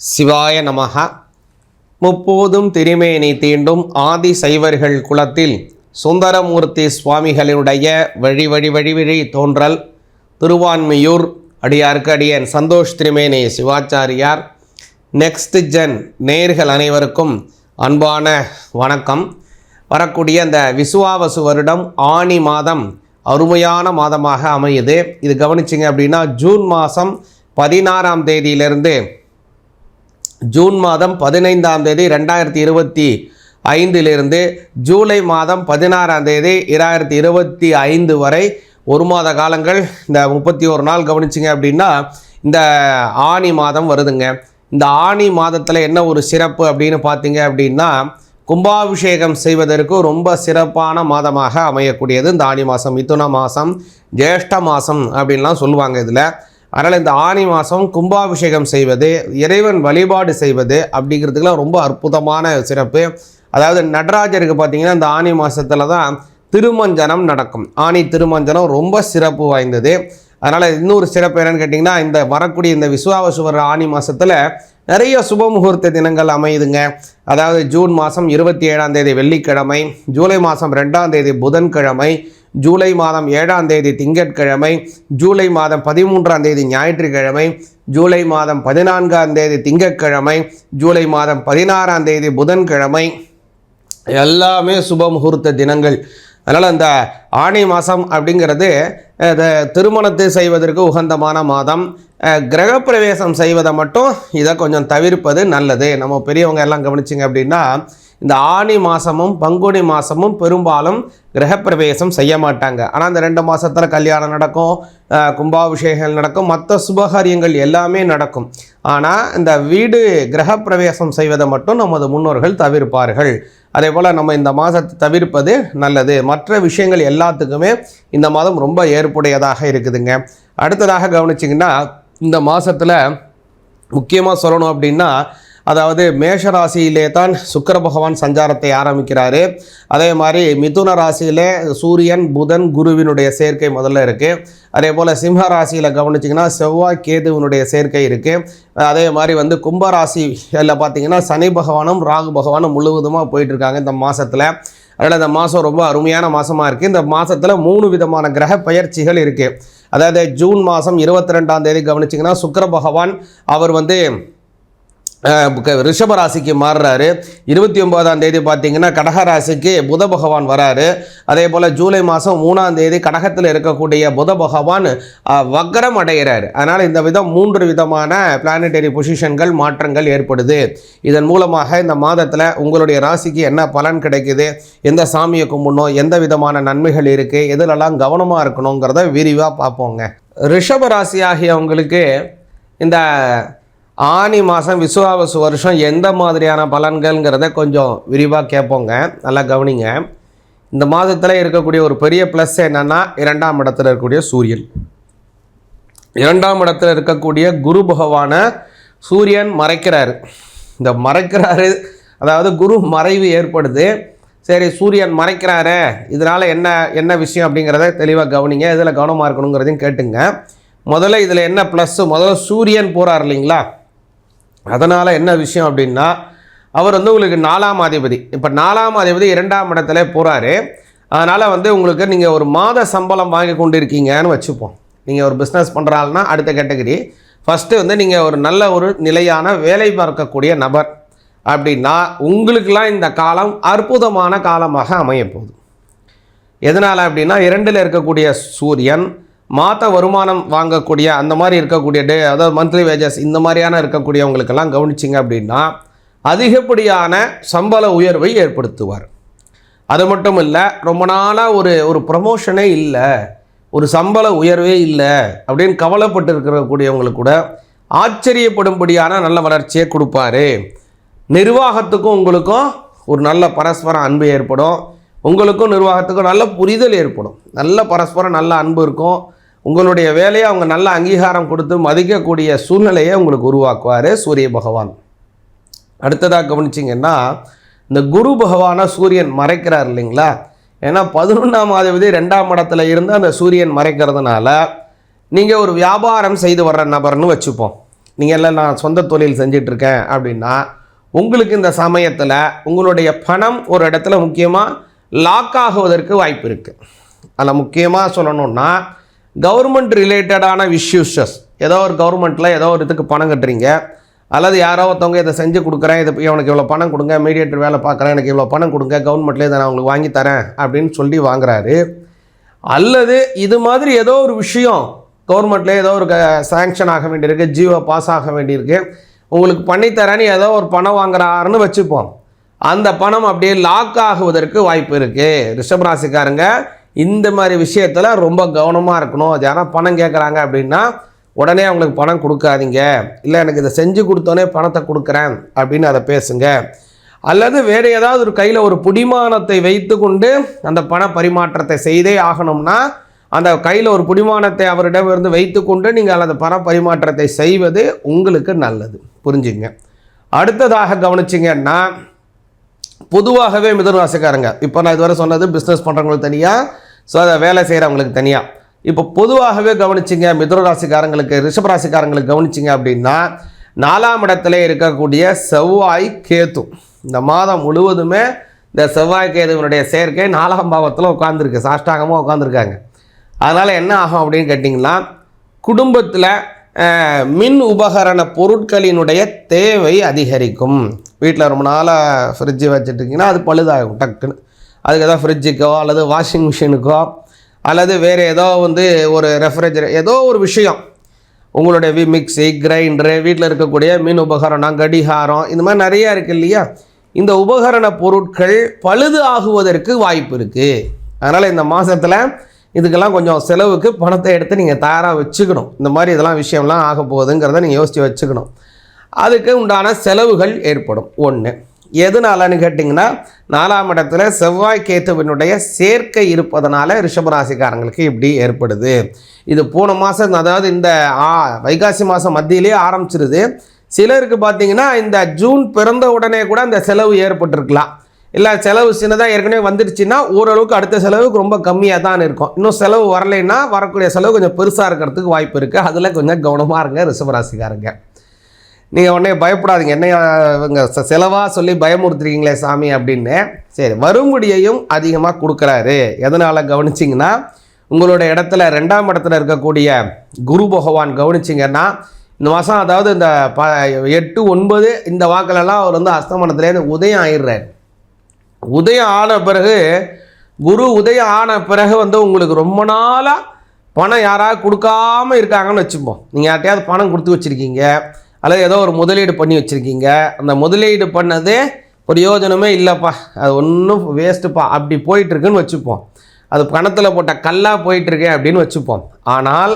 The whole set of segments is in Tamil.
சிவாய நமக முப்போதும் திருமேனி தீண்டும் ஆதி சைவர்கள் குலத்தில் சுந்தரமூர்த்தி சுவாமிகளினுடைய வழி வழி வழி வழி தோன்றல் திருவான்மியூர் அடியார்க்கு அடியன் சந்தோஷ் திருமேனி சிவாச்சாரியார். நெக்ஸ்ட் ஜென் நேர்கள் அனைவருக்கும் அன்பான வணக்கம். வரக்கூடிய அந்த விசுவாவசு வருடம் ஆனி மாதம் அருமையான மாதமாக அமையுது. இது கவனிச்சிங்க அப்படின்னா ஜூன் மாதம் பதினாறாம் தேதியிலிருந்து ஜூன் மாதம் பதினைந்தாம் தேதி ரெண்டாயிரத்தி இருபத்தி ஐந்திலிருந்து ஜூலை மாதம் பதினாறாம் தேதி இரண்டாயிரத்தி இருபத்தி ஐந்து வரை ஒரு மாத காலங்கள். இந்த முப்பத்தி ஒரு நாள் கவனிச்சிங்க அப்படின்னா இந்த ஆனி மாதம் வருதுங்க. இந்த ஆனி மாதத்தில் என்ன ஒரு சிறப்பு அப்படின்னு பார்த்தீங்க அப்படின்னா கும்பாபிஷேகம் செய்வதற்கு ரொம்ப சிறப்பான மாதமாக அமையக்கூடியது இந்த ஆனி மாதம். மிதுன மாதம் ஜேஷ்ட மாதம் அப்படின்லாம் சொல்லுவாங்க இதில். அதனால் இந்த ஆனி மாதம் கும்பாபிஷேகம் செய்வது இறைவன் வழிபாடு செய்வது அப்படிங்கிறதுக்கெல்லாம் ரொம்ப அற்புதமான சிறப்பு. அதாவது நடராஜருக்கு பார்த்தீங்கன்னா இந்த ஆனி மாதத்தில் தான் திருமஞ்சனம் நடக்கும். ஆனி திருமஞ்சனம் ரொம்ப சிறப்பு வாய்ந்தது. அதனால் இன்னொரு சிறப்பு என்னென்னு கேட்டிங்கன்னா இந்த வரக்கூடிய இந்த விஸ்வாவசுவர ஆனி மாதத்தில் நிறைய சுப முகூர்த்த தினங்கள் அமையுதுங்க. அதாவது ஜூன் மாதம் இருபத்தி ஏழாம் தேதி வெள்ளிக்கிழமை ஜூலை மாதம் ரெண்டாம் தேதி புதன்கிழமை ஜூலை மாதம் ஏழாம் தேதி திங்கட்கிழமை ஜூலை மாதம் பதிமூன்றாம் தேதி ஞாயிற்றுக்கிழமை ஜூலை மாதம் பதினான்காம் தேதி திங்கட்கிழமை ஜூலை மாதம் பதினாறாம் தேதி புதன்கிழமை. எல்லாமே சுப முகூர்த்த தினங்கள். அதனால் இந்த ஆணி மாதம் அப்படிங்கிறது திருமணத்தை செய்வதற்கு உகந்தமான மாதம். கிரகப்பிரவேசம் செய்வதை மட்டும் இதை கொஞ்சம் தவிர்ப்பது நல்லது. நம்ம பெரியவங்க எல்லாம் கவனிச்சிங்க அப்படின்னா இந்த ஆணி மாதமும் பங்குனி மாதமும் பெரும்பாலும் கிரகப்பிரவேசம் செய்ய மாட்டாங்க. ஆனால் இந்த ரெண்டு மாதத்தில் கல்யாணம் நடக்கும் கும்பாபிஷேகங்கள் நடக்கும் மற்ற சுபகாரியங்கள் எல்லாமே நடக்கும். ஆனால் இந்த வீடு கிரகப்பிரவேசம் செய்வதை மட்டும் நமது முன்னோர்கள் தவிர்ப்பார்கள். அதே போல் நம்ம இந்த மாதத்தை தவிர்ப்பது நல்லது. மற்ற விஷயங்கள் எல்லாத்துக்குமே இந்த மாதம் ரொம்ப ஏற்புடையதாக இருக்குதுங்க. அடுத்ததாக கவனிச்சிங்கன்னா இந்த மாதத்தில் முக்கியமாக சொல்லணும் அப்படின்னா அதாவது மேஷ ராசியிலே தான் சுக்கர பகவான் சஞ்சாரத்தை ஆரம்பிக்கிறாரு. அதே மாதிரி மிதுன ராசியிலே சூரியன் புதன் குருவினுடைய சேர்க்கை முதல்ல இருக்குது அதே போல் சிம்ம ராசியில் கவனிச்சிங்கன்னா செவ்வாய் கேதுவினுடைய சேர்க்கை இருக்குது அதே மாதிரி வந்து கும்பராசி ராசியில் பார்த்தீங்கன்னா சனி பகவானும் ராகு பகவானும் முழுவதுமாக போயிட்டுருக்காங்க இந்த மாதத்தில் அதனால் இந்த மாதம் ரொம்ப அருமையான மாதமாக இருக்குது இந்த மாதத்தில் மூணு விதமான கிரக பயிற்சிகள் இருக்குது அதாவது ஜூன் மாதம் இருபத்தி ரெண்டாம் தேதி கவனிச்சிங்கன்னா சுக்கர பகவான் அவர் வந்து ரிஷபராசிக்கு ராசிக்கு மாறுறாரு. இருபத்தி ஒன்பதாம் தேதி பார்த்தீங்கன்னா கடக ராசிக்கு புத பகவான் வராரு. அதே போல் ஜூலை மாதம் மூணாம் தேதி கடகத்தில் இருக்கக்கூடிய புத பகவான் வக்ரம் அடைகிறார். அதனால் இந்த விதம் மூன்று விதமான பிளானட்டரி பொசிஷன்கள் மாற்றங்கள் ஏற்படுது. இதன் மூலமாக இந்த மாதத்தில் உங்களுடைய ராசிக்கு என்ன பலன் கிடைக்குது? எந்த சாமியை கும்பிடணும்? எந்த விதமான நன்மைகள் இருக்குது எதிலெல்லாம் கவனமாக இருக்கணுங்கிறத விரிவாக பார்ப்போங்க. ரிஷப ராசி ஆகியவங்களுக்கு இந்த ஆனி மாதம் விசுவாவசு வருஷம் எந்த மாதிரியான பலன்கள்ங்கிறத கொஞ்சம் விரிவாக கேட்போங்க நல்லா கவனிங்க. இந்த மாதத்தில் இருக்கக்கூடிய ஒரு பெரிய ப்ளஸ் என்னென்னா இரண்டாம் இடத்துல இருக்கக்கூடிய சூரியன். இரண்டாம் இடத்துல இருக்கக்கூடிய குரு பகவான சூரியன் மறைக்கிறார். இந்த மறைக்கிறாரு அதாவது குரு மறைவு ஏற்படுது. சரி சூரியன் மறைக்கிறாரு இதனால் என்ன என்ன விஷயம் அப்படிங்கிறத தெளிவாக கவனிங்க. இதில் கவனமாக இருக்கணுங்கிறதையும் கேட்டுங்க. முதல்ல இதில் என்ன ப்ளஸ்ஸு முதல்ல சூரியன் போகிறார் இல்லைங்களா? அதனால் என்ன விஷயம் அப்படின்னா அவர் வந்து உங்களுக்கு நாலாம் அதிபதி. இப்போ நாலாம் அதிபதி இரண்டாம் இடத்துல போகிறாரு அதனால் வந்து உங்களுக்கு நீங்கள் ஒரு மாத சம்பளம் வாங்கி கொண்டு இருக்கீங்கன்னு வச்சுப்போம். நீங்கள் ஒரு பிஸ்னஸ் பண்ணுறாள்னா அடுத்த கேட்டகரி ஃபஸ்ட்டு வந்து நீங்கள் ஒரு நல்ல ஒரு நிலையான வேலை பார்க்கக்கூடிய நபர் அப்படின்னா உங்களுக்கெல்லாம் இந்த காலம் அற்புதமான காலமாக அமையப்போகுது எதனால் அப்படின்னா இரண்டில் இருக்கக்கூடிய சூரியன் மாத வருமானம் வாங்கக்கூடிய அந்த மாதிரி இருக்கக்கூடிய டே அதாவது மந்த்லி வேஜஸ் இந்த மாதிரியான இருக்கக்கூடியவங்களுக்கெல்லாம் கவனிச்சிங்க அப்படின்னா அதிகப்படியான சம்பள உயர்வை ஏற்படுத்துவார். அது மட்டும் இல்லை ரொம்ப நாளாக ஒரு ஒரு ப்ரமோஷனே இல்லை ஒரு சம்பள உயர்வே இல்லை அப்படின்னு கவலைப்பட்டு இருக்கக்கூடியவங்களுக்கு கூட ஆச்சரியப்படும்படியான நல்ல வளர்ச்சியை கொடுப்பாரு. நிர்வாகத்துக்கும் உங்களுக்கும் ஒரு நல்ல பரஸ்பர அன்பு ஏற்படும். உங்களுக்கும் நிர்வாகத்துக்கும் நல்ல புரிதல் ஏற்படும். நல்ல பரஸ்பரம் நல்ல அன்பு இருக்கும். உங்களுடைய வேலையை அவங்க நல்ல அங்கீகாரம் கொடுத்து மதிக்கக்கூடிய சூழ்நிலையை உங்களுக்கு உருவாக்குவார் சூரிய பகவான். அடுத்ததாக கவனிச்சிங்கன்னா இந்த குரு பகவானை சூரியன் மறைக்கிறார் இல்லைங்களா? ஏன்னா பதினொன்றாம் அதிபதி ரெண்டாம் இடத்துல இருந்து அந்த சூரியன் மறைக்கிறதுனால நீங்கள் ஒரு வியாபாரம் செய்து வர்ற நபர்னு வச்சுப்போம். நீங்கள் எல்லாம் நான் சொந்த தொழில் செஞ்சிட்ருக்கேன் அப்படின்னா உங்களுக்கு இந்த சமயத்தில் உங்களுடைய பணம் ஒரு இடத்துல முக்கியமாக லாக் ஆகுவதற்கு வாய்ப்பு இருக்குது அதில் முக்கியமாக சொல்லணுன்னா கவர்மெண்ட் ரிலேட்டடான இஷ்யூஸஸ் ஏதோ ஒரு கவர்மெண்ட்டில் ஏதோ ஒரு இதுக்கு பணம் கட்டுறீங்க. அல்லது யாரோ ஒருத்தவங்க இதை செஞ்சு கொடுக்குறேன் இது இவனுக்கு இவ்வளோ பணம் கொடுங்க மீடியேட்டர் வேலை பார்க்குறேன் எனக்கு இவ்வளோ பணம் கொடுங்க கவர்மெண்ட்லேயே இதை நான் உங்களுக்கு வாங்கி தரேன் அப்படின்னு சொல்லி வாங்குறாரு. அல்லது இது மாதிரி ஏதோ ஒரு விஷயம் கவர்மெண்ட்லேயே ஏதோ ஒரு சேங்ஷன் ஆக வேண்டியிருக்கு ஜியோ பாஸ் ஆக வேண்டியிருக்கு. உங்களுக்கு பண்ணித்தரேன்னு ஏதோ ஒரு பணம் வாங்குறாருன்னு வச்சுப்போம். அந்த பணம் அப்படியே லாக் ஆகுவதற்கு வாய்ப்பு இருக்குது ரிஷபராசிக்காரங்க இந்த மாதிரி விஷயத்தில் ரொம்ப கவனமாக இருக்கணும். அது யாரா பணம் கேட்குறாங்க அப்படின்னா உடனே அவங்களுக்கு பணம் கொடுக்காதீங்க. இல்லை எனக்கு இதை செஞ்சு கொடுத்தோன்னே பணத்தை கொடுக்குறேன் அப்படின்னு அதை பேசுங்க. அல்லது வேறு ஏதாவது ஒரு கையில் ஒரு புடிமானத்தை வைத்துக்கொண்டு அந்த பண பரிமாற்றத்தை செய்தே ஆகணும்னா அந்த கையில் ஒரு புடிமானத்தை அவரிடமிருந்து வைத்துக்கொண்டு நீங்கள் அந்த பண பரிமாற்றத்தை செய்வது உங்களுக்கு நல்லது. புரிஞ்சுங்க. அடுத்ததாக கவனிச்சிங்கன்னா பொதுவாகவே மிதுனராசிக்காரங்க. இப்போ நான் இதுவரை சொன்னது பிஸ்னஸ் பண்ணுறவங்களுக்கு தனியாக ஸோ அதை வேலை செய்கிறவங்களுக்கு தனியாக இப்போ பொதுவாகவே கவனிச்சிங்க மிதுனராசிக்காரங்களுக்கு ரிஷபராசிக்காரங்களுக்கு கவனிச்சிங்க அப்படின்னா நாலாம் இடத்துல இருக்கக்கூடிய செவ்வாய் கேத்து இந்த மாதம் முழுவதுமே இந்த செவ்வாய் கேதுவனுடைய சேர்க்கை நாலாம் பாவத்தில் உட்காந்துருக்கு சாஷ்டாகமாக உட்காந்துருக்காங்க அதனால் என்ன ஆகும் அப்படின்னு கேட்டிங்கன்னா குடும்பத்தில் மின் உபகரண பொருட்களினுடைய தேவை அதிகரிக்கும். வீட்டில் ரொம்ப நாளாக ஃப்ரிட்ஜு வச்சுட்ருக்கீங்கன்னா அது பழுதாகும் டக்குன்னு. அதுக்கு ஏதோ ஃப்ரிட்ஜுக்கோ அல்லது வாஷிங் மிஷினுக்கோ அல்லது வேறு ஏதோ வந்து ஒரு ரெஃப்ரிஜரே ஏதோ ஒரு விஷயம். உங்களுடைய வி மிக்ஸி கிரைண்டரு வீட்டில் இருக்கக்கூடிய மின் உபகரணம் கடிகாரம் இந்த மாதிரி நிறையா இருக்குது இல்லையா? இந்த உபகரண பொருட்கள் பழுது ஆகுவதற்கு வாய்ப்பு இருக்குது அதனால் இந்த மாதத்தில் இதுக்கெல்லாம் கொஞ்சம் செலவுக்கு பணத்தை எடுத்து நீங்கள் தயாராக வச்சுக்கணும். இந்த மாதிரி இதெல்லாம் விஷயம்லாம் ஆக போகுதுங்கிறத நீங்கள் யோசித்து வச்சுக்கணும். அதுக்கு உண்டான செலவுகள் ஏற்படும். ஒன்று எதுனாலன்னு கேட்டிங்கன்னா நாலாம் இடத்துல செவ்வாய் கேத்துவினுடைய சேர்க்கை இருப்பதனால ரிஷபராசிக்காரங்களுக்கு இப்படி ஏற்படுது. இது போன மாதம் அதாவது இந்த ஆ வைகாசி மாதம் மத்தியிலேயே ஆரம்பிச்சிருது. சிலருக்கு பார்த்தீங்கன்னா இந்த ஜூன் பிறந்த உடனே கூட அந்த செலவு ஏற்பட்டிருக்கலாம். இல்லை செலவு சின்னதாக ஏற்கனவே வந்துடுச்சுன்னா ஓரளவுக்கு அடுத்த செலவுக்கு ரொம்ப கம்மியாக தான் இருக்கும். இன்னும் செலவு வரலைன்னா வரக்கூடிய செலவு கொஞ்சம் பெருசாக இருக்கிறதுக்கு வாய்ப்பு இருக்குது அதில் கொஞ்சம் கவனமாக இருங்க ரிஷபராசிக்காரங்க. நீங்கள் உடனே பயப்படாதீங்க. என்ன இவங்க செலவாக சொல்லி பயமுறுத்துறீங்களே சாமி அப்படின்னு. சரி வரும்படியையும் அதிகமாக கொடுக்குறாரு. எதனால் கவனிச்சிங்கன்னா உங்களோட இடத்துல ரெண்டாம் இடத்துல இருக்கக்கூடிய குரு பகவான் கவனிச்சிங்கன்னா இந்த மாதம் அதாவது இந்த ப எட்டு ஒன்பது இந்த வாக்கிலெல்லாம் அவர் வந்து அஸ்தமனத்துலேருந்து உதயம் ஆயிடுறாரு. உதயம் ஆன பிறகு குரு உதயம் ஆன பிறகு வந்து உங்களுக்கு ரொம்ப நாளாக பணம் யாராவது கொடுக்காம இருக்காங்கன்னு வச்சுப்போம். நீங்கள் யார்ட்டையாவது பணம் கொடுத்து வச்சுருக்கீங்க. அல்லது ஏதோ ஒரு முதலீடு பண்ணி வச்சுருக்கீங்க. அந்த முதலீடு பண்ணதே பிரயோஜனமே இல்லைப்பா. அது ஒன்றும் வேஸ்ட்டுப்பா அப்படி போயிட்டுருக்குன்னு வச்சுப்போம். அது பணத்தில் போட்ட கல்லாக போயிட்டுருக்கேன் அப்படின்னு வச்சுப்போம். ஆனால்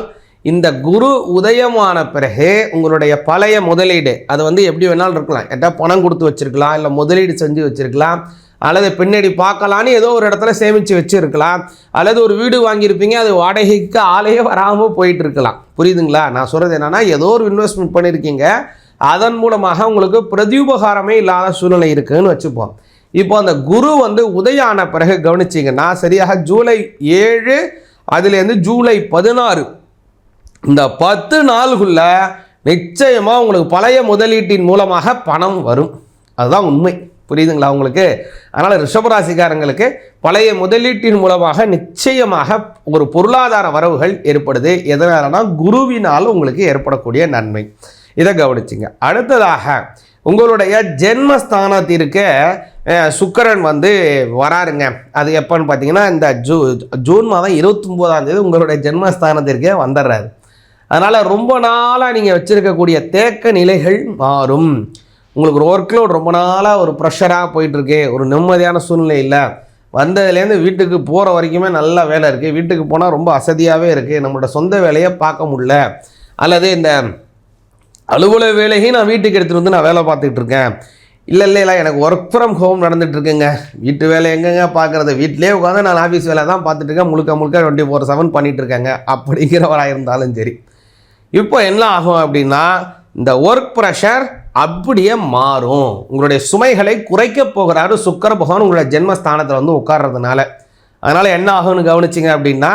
இந்த குரு உதயமான பிறகு உங்களுடைய பழைய முதலீடு அது வந்து எப்படி வேணாலும் இருக்கலாம். எட்டா பணம் கொடுத்து வச்சுருக்கலாம் இல்லை முதலீடு செஞ்சு வச்சுருக்கலாம் அல்லது பின்னாடி பார்க்கலான்னு ஏதோ ஒரு இடத்துல சேமித்து வச்சுருக்கலாம் அல்லது ஒரு வீடு வாங்கியிருப்பீங்க அது வாடகைக்கு ஆளையே வராமல் போயிட்டு இருக்கலாம் புரியுதுங்களா? நான் சொல்கிறது என்னென்னா ஏதோ ஒரு இன்வெஸ்ட்மெண்ட் பண்ணியிருக்கீங்க அதன் மூலமாக உங்களுக்கு பிரதியுபகாரமே இல்லாத சூழ்நிலை இருக்குன்னு வச்சுப்போம். இப்போ அந்த குரு வந்து உதயான பிறகு கவனிச்சிங்கன்னா சரியாக ஜூலை ஏழு அதுலேருந்து ஜூலை பதினாறு இந்த பத்து நாளுக்குள்ளே நிச்சயமாக உங்களுக்கு பழைய முதலீட்டின் மூலமாக பணம் வரும். அதுதான் உண்மை. புரியுதுங்களா உங்களுக்கு? அதனால் ரிஷபராசிக்காரங்களுக்கு பழைய முதலீட்டின் மூலமாக நிச்சயமாக ஒரு பொருளாதார வரவுகள் ஏற்படுது. எதனாலனா குருவினால் உங்களுக்கு ஏற்படக்கூடிய நன்மை. இதை கவனிச்சிங்க. அடுத்ததாக உங்களுடைய ஜென்மஸ்தானத்திற்கு சுக்கரன் வந்து வராருங்க. அது எப்போன்னு பார்த்தீங்கன்னா இந்த ஜூ ஜூன் மாதம் இருபத்தொம்போதாம் தேதி உங்களுடைய ஜென்மஸ்தானத்திற்கே வந்துடுறாரு. அதனால் ரொம்ப நாளாக நீங்கள் வச்சுருக்கக்கூடிய தேக்க நிலைகள் மாறும். உங்களுக்கு ஒரு ஒர்க் லோட் ரொம்ப நாளாக ஒரு ப்ரெஷராக போயிட்டுருக்கு ஒரு நிம்மதியான சூழ்நிலை இல்லை. வந்ததுலேருந்து வீட்டுக்கு போகிற வரைக்குமே நல்ல வேலை இருக்குது வீட்டுக்கு போனால் ரொம்ப அசதியாகவே இருக்குது நம்மளோட சொந்த வேலையை பார்க்க முடியல. அல்லது இந்த அலுவலக வேலையும் நான் வீட்டுக்கு எடுத்துகிட்டு வந்து நான் வேலை பார்த்துக்கிட்டு இருக்கேன். இல்லை இல்லை இல்லை எனக்கு ஒர்க் ஃப்ரம் ஹோம் நடந்துகிட்ருக்குங்க வீட்டு வேலை எங்கெங்க பார்க்குறது? வீட்டிலே உட்காந்து நான் ஆஃபீஸ் வேலை தான் பார்த்துட்ருக்கேன் முழுக்க முழுக்க டுவெண்ட்டி ஃபோர் செவன் பண்ணிகிட்ருக்கேங்க இருக்கேங்க. அப்படிங்கிறவராக இருந்தாலும் சரி. இப்போ என்ன ஆகும் அப்படின்னா இந்த ஒர்க் ப்ரெஷர் அப்படியே மாறும். உங்களுடைய சுமைகளை குறைக்க போகிறாரு சுக்கர பகவான் உங்களுடைய ஜென்மஸ்தானத்தில் வந்து உட்கார்றதுனால. அதனால் என்ன ஆகும்னு கவனிச்சிங்க அப்படின்னா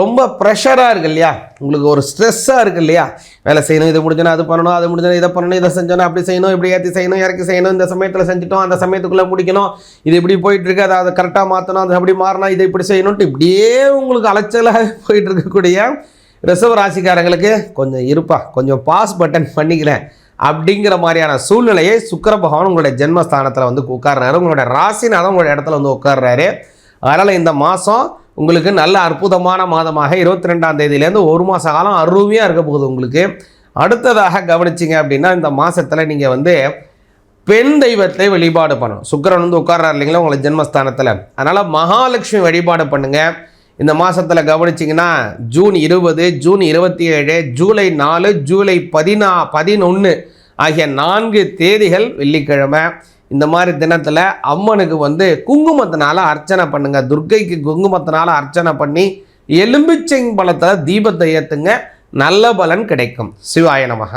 ரொம்ப ப்ரெஷராக இருக்கு இல்லையா? உங்களுக்கு ஒரு ஸ்ட்ரெஸ்ஸாக இருக்குது இல்லையா? வேலை செய்யணும் இது முடிஞ்சனா அது பண்ணணும் அது முடிஞ்சனா இதை பண்ணணும் இதை செஞ்சோன்னா அப்படி செய்யணும் இப்படி ஏற்றி செய்யணும் இறக்கி செய்யணும் இந்த சமயத்தில் செஞ்சுட்டோம் அந்த சமயத்துக்குள்ளே முடிக்கணும் இது இப்படி போயிட்டுருக்கு அதை அதை கரெக்டாக மாற்றணும் அது அப்படி மாறணும் இதை இப்படி செய்யணும்ட்டு இப்படியே உங்களுக்கு அலைச்சலாக போயிட்டு இருக்கக்கூடிய ரிசர்வ் ராசிக்காரங்களுக்கு கொஞ்சம் இருப்பா. கொஞ்சம் பாஸ் பட்டன் பண்ணிக்கிறேன் அப்படிங்கிற மாதிரியான சூழ்நிலையை சுக்கர பகவான் உங்களுடைய ஜென்மஸ்தானத்தில் வந்து உட்கார்றாரு. உங்களுடைய ராசினாதான் உங்களுடைய இடத்துல வந்து உட்கார்றாரு. அதனால் இந்த மாதம் உங்களுக்கு நல்ல அற்புதமான மாதமாக இருபத்தி ரெண்டாம் தேதியிலேருந்து ஒரு மாத காலம் அருமையாக இருக்க போகுது உங்களுக்கு. அடுத்ததாக கவனிச்சிங்க அப்படின்னா இந்த மாதத்தில் நீங்கள் வந்து பெண் தெய்வத்தை வழிபாடு பண்ணணும். சுக்கரன் வந்து உட்கார்றாரு இல்லைங்களா உங்களை ஜென்மஸ்தானத்தில். அதனால் மகாலட்சுமி வழிபாடு பண்ணுங்கள் இந்த மாதத்தில் கவனிச்சிங்கன்னா ஜூன் இருபது ஜூன் இருபத்தி ஏழு ஜூலை நாலு ஜூலை பதினா பதினொன்று ஆகிய நான்கு தேதிகள் வெள்ளிக்கிழமை. இந்த மாதிரி தினத்தில் அம்மனுக்கு வந்து குங்குமத்தினால் அர்ச்சனை பண்ணுங்கள் துர்க்கைக்கு குங்குமத்தினால் அர்ச்சனை பண்ணி எலும்பிச்சை பழத்தில் தீபத்தை ஏற்றுங்க நல்ல பலன் கிடைக்கும். சிவாய நமக.